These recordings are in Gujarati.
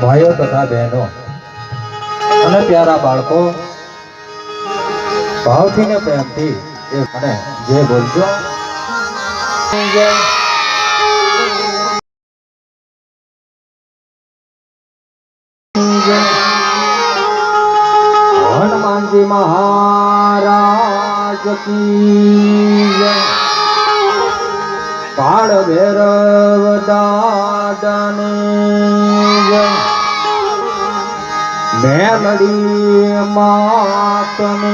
ભાઈઓ તથા બહેનો અને પ્યારા બાળકો ભાવથી ને પ્રેમથી એ મને જે બોલજો. મહારાજ ભેરવ દાદાની મેલડી માતની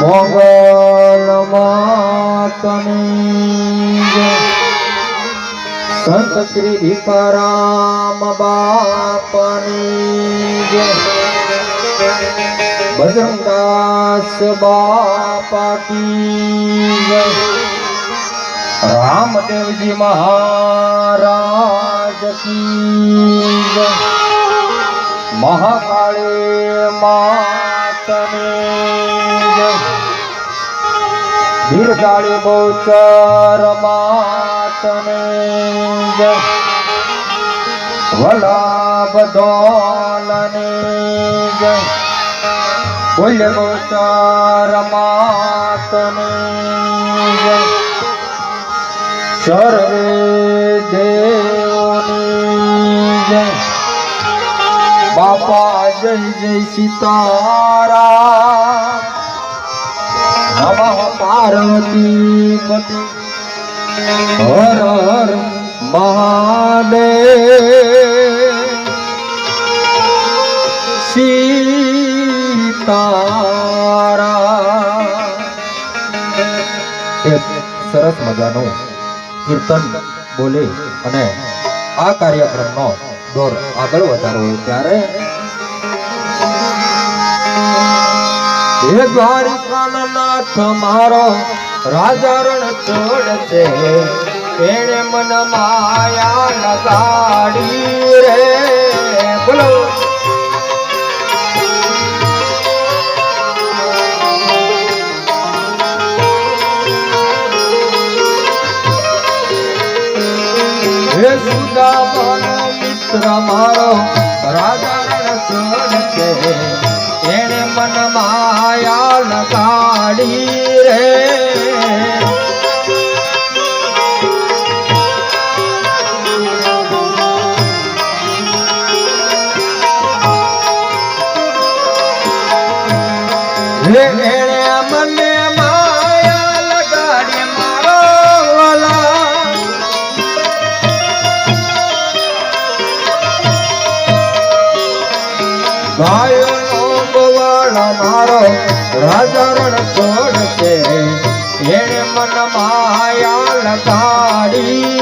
મોગલ માતની સંત શ્રી ભીખારામ બાપની જય બજરંગદાસ બાપા કી રામદેવજી મહારાજ કી મહાકાળી માતને બિરદાળી બહુચર માતની વલ્લભ દોલની જય. બોલ્ય ગોચાર માતની જય. સર્વે દેવની જય. બાપા, જય જય સીતારા નમઃ પાર્વતી પતિ. હર હર મહાદેવ સરસ મજાનું કીર્તન બોલે અને આ કાર્યક્રમનો દોર આગળ વધારવો ત્યારે હે મારો રાજા રણ છોડશે એને મન માયા લગાડી રે. બોલો. હે સુદામાનો મિત્ર મારો રાજા રણછોડ છે એને મન માયા લગાડી રે Yeah, એણે મન માયા લગાડી.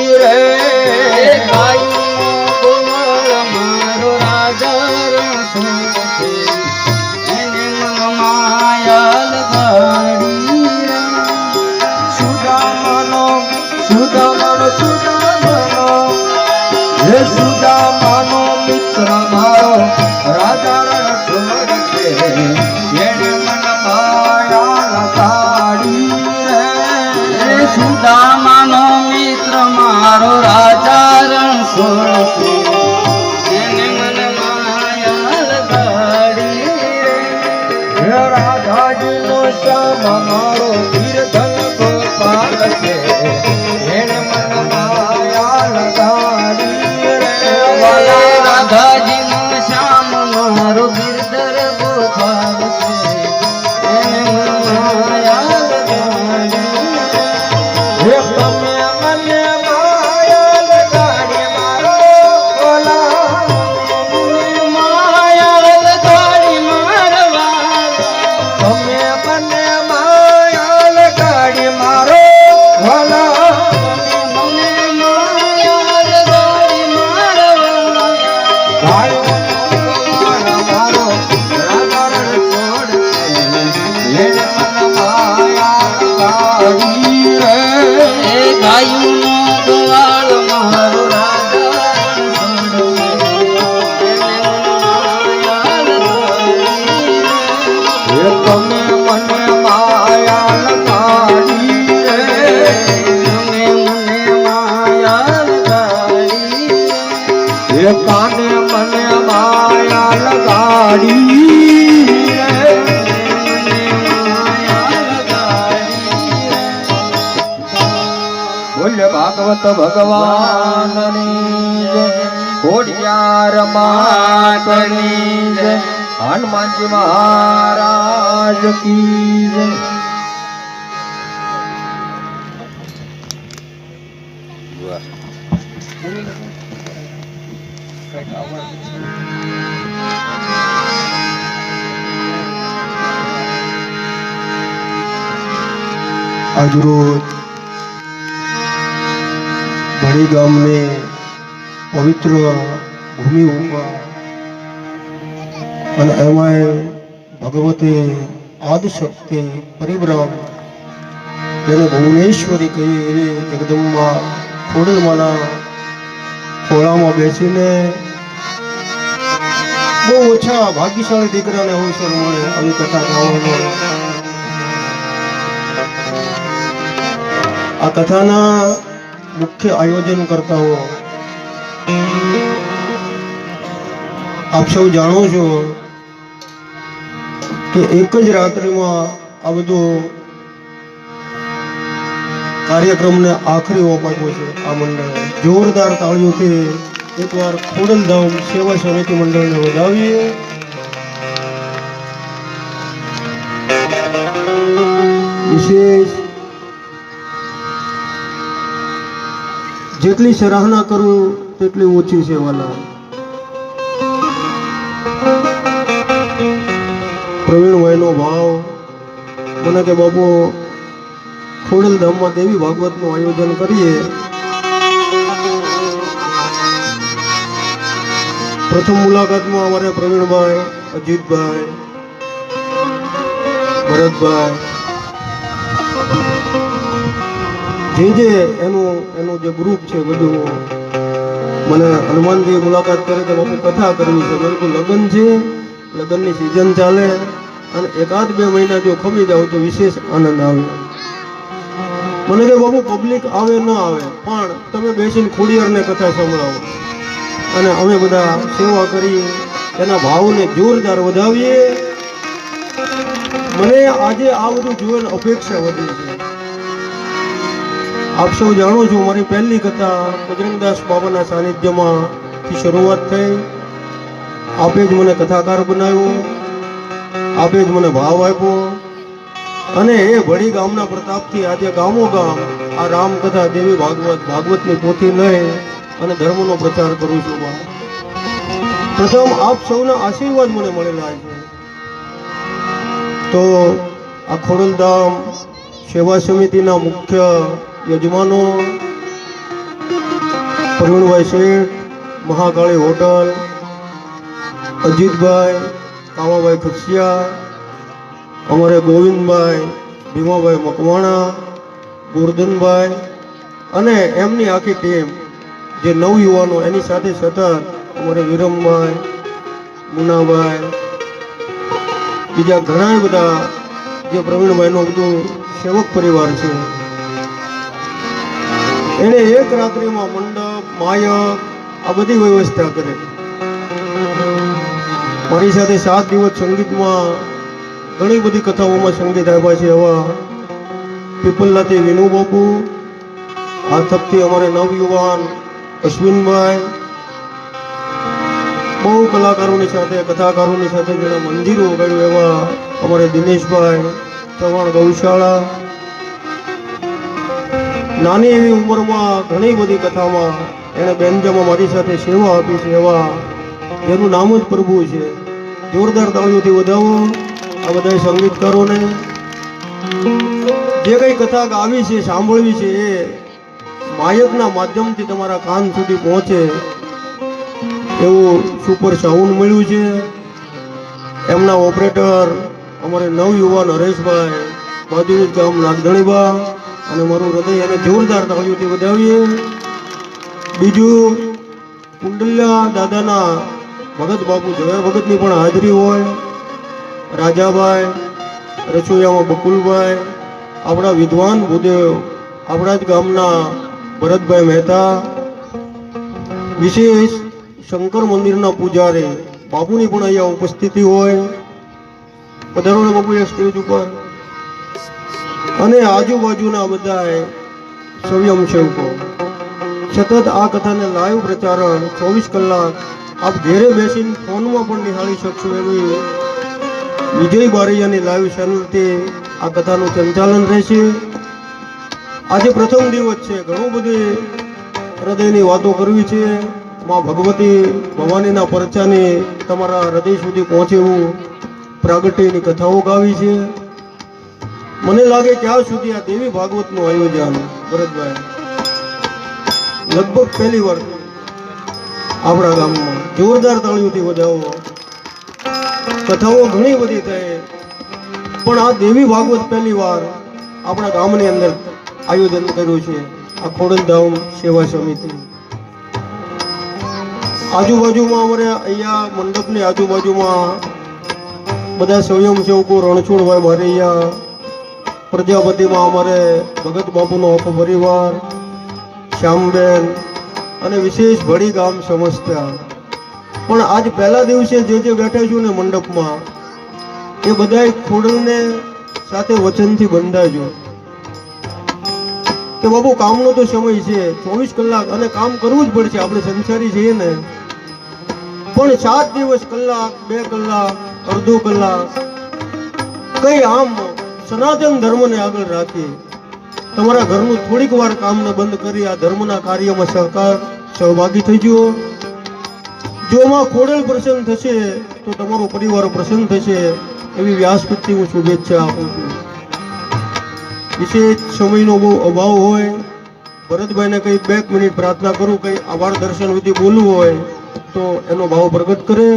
શ્યામ મારો ગીરધન બોલ્ય ભગવાનની જય. ખોડિયાર માતની જય. હનુમાનજી મહારાજ કી જય. ભણી ગામને પવિત્ર ભૂમિ અને એમાંય ભગવતે આદિશક્તિ પરિબ્રહ્મ જેને ભુવનેશ્વરી કહી એને જગદંબા ખોડલમાના ખોળામાં બેસીને બહુ ઓછા ભાગ્યશાળી દીકરાને અવસર મળે આવી કથા ગાવાનો. આ કથાના મુખ્ય આયોજન કરતાઓ આપ સૌ જાણો છો કે એક જ રાત્રિમાં આ બધો કાર્યક્રમને આખરી ઓપ આપ્યો છે આ મંડળે. જોરદાર તાળીઓથી એકવાર ખોડલધામ સેવા સમિતિ મંડળને વધાવીએ. વિશેષ જેટલી સરાહના કરું, તેટલી ઓછી છે વાલા. પ્રવીણભાઈનો ભાવ મને કે બાપુ ખોડલ ધામમાં દેવી ભાગવતનું આયોજન કરીએ. પ્રથમ મુલાકાતમાં અમારે પ્રવીણભાઈ, અજીતભાઈ, ભરતભાઈ જે જે એનું એનું જે ગ્રુપ છે બધું, મને હનુમાનજી મુલાકાત કરી કે બાપુ કથા કરવી છે. મેં લગ્ન છે, લગ્નની સિઝન ચાલે અને એકાદ બે મહિના જો ખમી જાવ તો વિશેષ આનંદ આવે. મને કે બાપુ પબ્લિક આવે ન આવે, પણ તમે બેસીને ખોડિયારને કથા સંભળાવો. અને અમે બધા સેવા કરી એના ભાવને જોરદાર વધાવીએ. મને આજે આ બધું જોઈને અપેક્ષા વધી છે. આપ સૌ જાણો છો મારી પહેલી કથા બજરંગદાસ બાબાના સાનિધ્યમાં શરૂઆત થઈ. આપે જ મને કથાકાર બનાવ્યો, આપે જ મને ભાવ આપ્યો. અને એ ભડી ગામના પ્રતાપથી આજે ગામો ગામ આ રામકથા દેવી ભાગવત, ભાગવતની પોથી લઈ અને ધર્મનો પ્રચાર કરું છું. પ્રથમ આપ સૌના આશીર્વાદ મને મળેલા છે. તો આ ખોડલધામ સેવા સમિતિના મુખ્ય યજમાનો, પ્રવીણભાઈ શેઠ મહાકાળી હોટલ, અજીતભાઈ, કામાભાઈ ખુશિયા અમારે ગોવિંદભાઈ, ભીમાભાઈ મકવાણા, ગોરધનભાઈ અને એમની આખી ટીમ જે નવ યુવાનો એની સાથે સતત અમારે વિરમભાઈ, મુનાભાઈ, બીજા ઘણા બધા જે પ્રવીણભાઈનો બધું સેવક પરિવાર છે. એને એક રાત્રિમાં મંડપ, માયક, આ બધી વ્યવસ્થા કરી. મારી સાથે સાત દિવસ સંગીતમાં ઘણી બધી કથાઓમાં સંગીત આપ્યા છે. એવા પીપલનાથી વિનુ બાપુ આ તપથી અમારે નવયુવાન અશ્વિનભાઈ, બહુ કલાકારોની સાથે, કથાકારોની સાથે જેણે મંદિરો ઉગાડ્યું એવા અમારે દિનેશભાઈ ચવાણ ગૌશાળા નાની એવી ઉંમરમાં ઘણી બધી કથામાં એણે બેનજામાં મારી સાથે સેવા આપી છે, એવા જેનું નામ જ પ્રભુ છે. જોરદાર તાળીઓથી વધાવો, આ બધા સંગીતકારોને. જે કઈ કથા ગાવી છે, સાંભળવી છે, એ માયકના માધ્યમથી તમારા કાન સુધી પહોંચે એવું સુપર સાઉન્ડ મળ્યું છે. એમના ઓપરેટર, અમારે નવ યુવાન હરેશભાઈ જ ગામ નાગધણીબા અને મારું હૃદય એને જોરદાર તાળીઓથી વધાવીએ. બીજું, કુંડલ્યા દાદાના ભગત બાપુ ઝવેર ભગતની પણ હાજરી હોય. રાજાભાઈ, રસોઈયામાં બકુલભાઈ, આપણા વિદ્વાન ભૂદેવ, આપણા જ ગામના ભરતભાઈ મહેતા, વિશેષ શંકર મંદિરના પૂજારી બાપુની પણ અહીંયા ઉપસ્થિતિ હોય. પધારો બાપુ સ્ટેજ ઉપર. અને આજુબાજુના બધા સ્વયંસેવકો સતત આ કથાને લાઈવ પ્રચારણ ચોવીસ કલાક આપ ઘેરે બેસીને ફોનમાં પણ નિહાળી શકશો એવી વિજય બારૈયાની લાઈવ ચેનલથી આ કથાનું સંચાલન રહેશે. આજે પ્રથમ દિવસ છે, ઘણું બધી હૃદયની વાતો કરવી છે. માં ભગવતી ભવાનીના પરચાને તમારા હૃદય સુધી પહોંચે એવું પ્રાગટ્યની કથાઓ ગાવી છે. મને લાગે ક્યાં સુધી આ દેવી ભાગવતનું આયોજન ભરતભાઈ લગભગ પહેલી વાર આપણા ગામમાં જોરદાર તાળીઓથી વધાવો. કથાઓ ઘણી બધી થઈ. પણ આ દેવી ભાગવત પહેલી વાર આપણા ગામની અંદર આયોજન કર્યું છે. આ ખોડલધામ સેવા સમિતિ. આજુબાજુમાં અમારે અહીંયા મંડપની આજુબાજુમાં બધા સ્વયંસેવકો રણછોડભાઈ બારૈયા પ્રજાપતિમાં અમારે ભગત બાપુનો પરિવાર, શ્યામબેન અને વિશેષ ભળી ગામ સમજતા પણ આજ પહેલા દિવસે જે જે બેઠા છું ને મંડપમાં, એ બધાય ખોડલને સાથે વચનથી બંધાજો. કે બાબુ કામનો તો સમય છે, ચોવીસ કલાક અને કામ કરવું જ પડશે, આપણે સંસારી છીએ ને. પણ સાત દિવસ કલાક, બે કલાક, અડધો કલાક, કઈ આમ સનાતન ધર્મને આગળ રાખી તમારા ઘરનું થોડીક વાર કામને બંધ કરી આ ધર્મના કાર્યમાં સહકાર સહભાગી થઈ જુઓ જો માં ખોડલ પ્રસન્ન થશે, તો તમારો પરિવાર પ્રસન્ન થશે એવી વ્યાસપીઠથી હું શુભેચ્છા આપું છું. વિશેષ સમયનો બહુ અભાવ હોય, ભરતભાઈને કંઈ બે મિનિટ પ્રાર્થના કરું, કંઈ આભાર દર્શન વિધિ બોલવું હોય, તો એનો ભાવ પ્રગટ કરે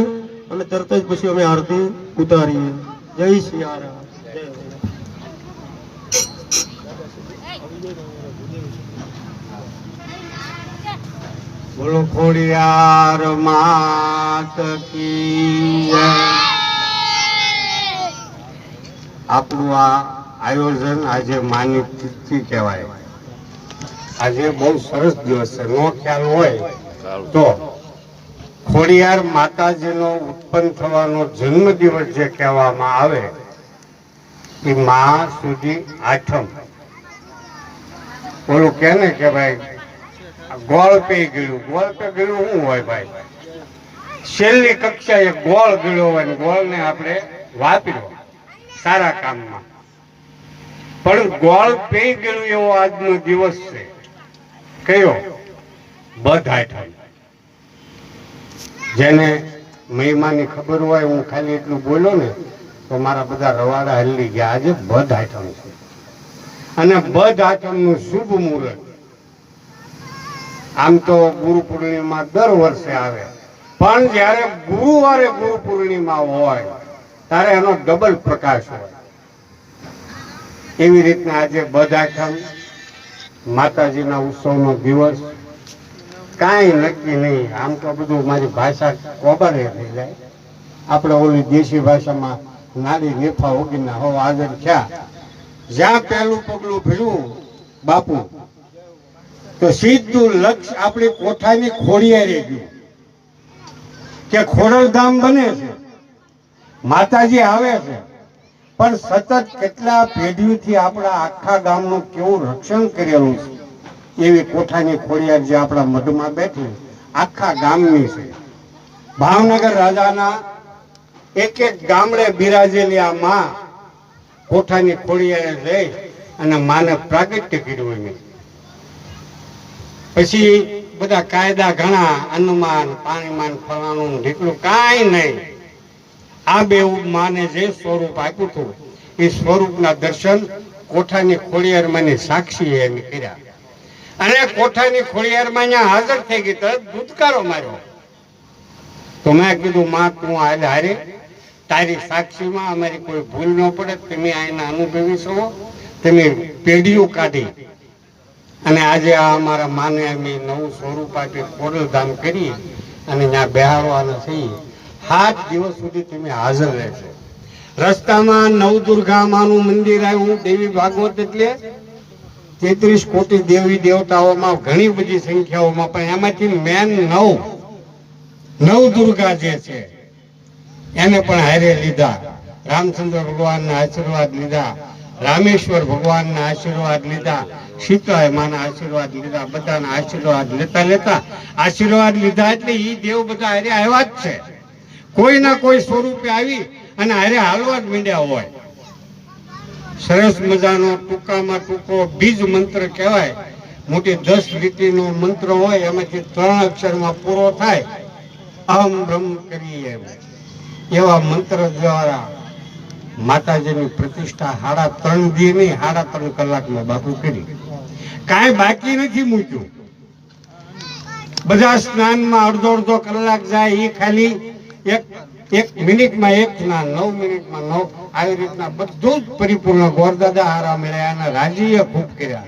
અને તરત જ પછી અમે આરતી ઉતારીએ. જય સિયારામ જય બોલો, ખોડિયાર માત આપણું આ આયોજન આજે માની તિથિ કહેવાય. આજે બહુ સરસ દિવસ છે, નો ખ્યાલ હોય તો. ખોડિયાર માતાજીનો ઉત્પન્ન થવાનો જન્મ દિવસ જે કહેવામાં આવે, એ મા સુધી આઠમ. ઓલું કે ને કે ભાઈ ગોળ પે ગયું. ગોળ પે ગયું શું હોય ભાઈ? છેલ્લી કક્ષાએ ગોળ ગળ્યો હોય ને ગોળને આપણે વાપર્યો. સારા કામમાં. પણ ગોળ પે ગયું એવો આજનો દિવસ છે. કયો? બધાય જેને મહિમાની ખબર હોય, હું ખાલી એટલું બોલ્યો ને, તો મારા બધા રવાડા હલ્લી ગયા. આજે બધ આઠમ છે. અને બધ આઠમનું શુભ મુહૂર્ત. આમ તો ગુરુ પૂર્ણિમા દર વર્ષે આવે. પણ જ્યારે ગુરુવારે ગુરુ પૂર્ણિમા હોય, ત્યારે એનો ડબલ પ્રકાશ હોય. એવી રીતના આજે બધાઠમ માતાજીના ઉત્સવનો દિવસ કાંઈ નક્કી નહીં. આમ તો બધું મારી ભાષા કોબારે થઈ જાય. આપણે ઓલી દેશી ભાષામાં નાડી નેફા ઓગીના હો, હાજર થયા. જ્યાં પહેલું પગલું ભર્યું બાપુ તો સીધું લક્ષ આપણી કોઠાની ખોડિયા રહી ગયું કે ખોડલધામ બને છે. માતાજી આવે છે. પણ સતત કેટલા પેઢીઓથી આપણા આખા ગામનું કેવું રક્ષણ કરેલું છે. એવી કોઠાની ખોડિયાર જે આપણા મઢમાં બેઠી આખા ગામની છે. ભાવનગર રાજાના એક એક ગામડે બિરાજેલી આ માં કોઠાની ખોડિયારે લઈ અને માને પ્રાગટ્ય કર્યું એમ. પછી બધા કાયદા ઘણા અનુમાન પાણીમાન, ફલાણું ઢીકલું કાંઈ નહીં. આ બે માને જે સ્વરૂપ આપ્યું હતું, એ સ્વરૂપના દર્શન કોઠાની ખોડિયારમાંની સાક્ષી એમ કર્યા. અને કોઠાની ખોડિયારમાં અહીંયા હાજર થઈ ગઈ, તરત ધૂતકારો માર્યો. તો મેં કીધું, માં, તું હાલ હારે. તારી સાક્ષીમાં અમારી કોઈ ભૂલ ન પડે. તમે આના અનુભવી છો. તમે પેઢીઓ કાઢી. અને આજે આ અમારા માને અમે નવું સ્વરૂપ આપી ખોડલધામ કરી અને ત્યાં બેહાડવાના થઈ સાત દિવસ સુધી તમે હાજર રહેશો રસ્તામાં નવદુર્ગામાનું મંદિર આવ્યું દેવી ભાગવત એટલે તેત્રીસ કોટી દેવી દેવતાઓમાં ઘણી બધી સંખ્યાઓમાં, પણ એમાંથી મેન નવ નવ દુર્ગા જે છે, એને પણ હારે લીધા. રામચંદ્ર ભગવાનના આશીર્વાદ લીધા. રામેશ્વર ભગવાનના આશીર્વાદ લીધા. આશીર્વાદ લીધા, બધાના આશીર્વાદ લેતા લેતા, આશીર્વાદ લીધા એટલે એ દેવ બધા હારે આવ્યા જ છે. કોઈ ના કોઈ સ્વરૂપે આવી અને હારે હાલવા જ માંડ્યા હોય. સરસ મજાનો ટૂંકામાં ટૂંકો બીજ મંત્ર કહેવાય. મોટી દસ લીટીનો મંત્ર હોય, એમાંથી ત્રણ અક્ષરમાં પૂરો થાય. અહમ બ્રહ્મ કરીએ એવા મંત્ર દ્વારા માતાજીની પ્રતિષ્ઠા સાડા ત્રણ દી નહીં સાડા ત્રણ કલાકમાં બાપુ કરી. કાંઈ બાકી નથી મૂક્યું. બધા સ્નાનમાં અડધો અડધો કલાક જાય એ ખાલી એક એક મિનિટમાં એક સ્નાન નવ મિનિટમાં નવ. આવી રીતના બધું જ પરિપૂર્ણ ગોરદાદા હારા મળ્યા અને રાજીએ ખૂબ કર્યા.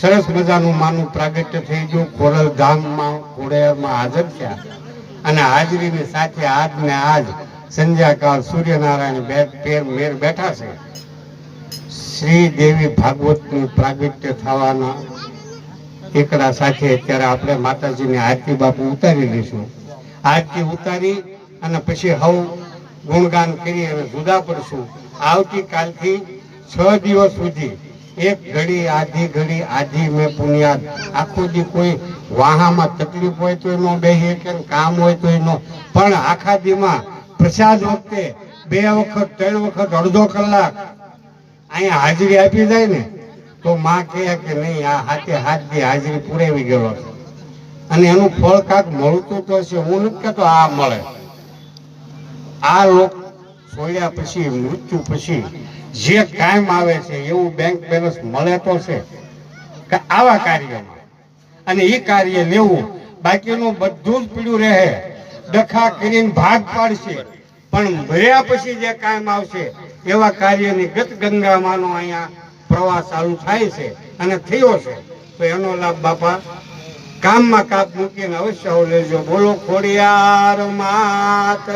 સરસ મજાનું માનું પ્રાગટ્ય થઈ ગયું. ખોરલ ધામમાં ખોડેરમાં હાજર થયા. અને હાજરીની સાથે આજ ને આજ સંધ્યાકાળ સૂર્યનારાયણ બે પેર મેર બેઠા છે. શ્રી દેવી ભાગવતનું પ્રાગટ્ય થવાના એકડા સાથે અત્યારે આપણે માતાજીની આરતી બાપુ ઉતારી લઈશું. આરતી ઉતારી અને પછી હવ ગુણગાન કરી અને જુદા પડશું. આવતીકાલથી છ દિવસ સુધી એક ઘડી, આધી ઘડી, આધી મેં પુણ્યાદ આખો દી કોઈ વાહામાં તકલીફ હોય તો એનો બેહી કે કામ હોય તો એનો પણ આખા દીમાં પ્રસાદ વખતે બે વખત, ત્રણ વખત, અડધો કલાક અહીંયા હાજરી આપી જાય ને, તો માં કહે કે નહીં, આ હાથે હાથ દી હાજરી પુરાવી ગયો છે. અને એનું ફળ કાંક મળતું તો હશે, હું નથી કહેતો આ મળે. આ લોક છોડ્યા પછી, મૃત્યુ પછી જે કાયમ આવે છે, એવું બેંક બેલેન્સ મળે તો છે. કે આવા કાર્યમાં. અને એ કાર્ય લેવું, બાકીનું બધું જ પીડ્યું રહે. ડખા કરીને ભાગ પાડશે. પણ મર્યા પછી જે કાયમ આવશે એવા કાર્યની ગત ગંગામાંનો અહીંયા પ્રવાસ ચાલુ થાય છે અને થયો છે. તો એનો લાભ બાપા કામમાં કાપ મૂકીને અવશ્ય લેજો. બોલો ખોડિયાર માત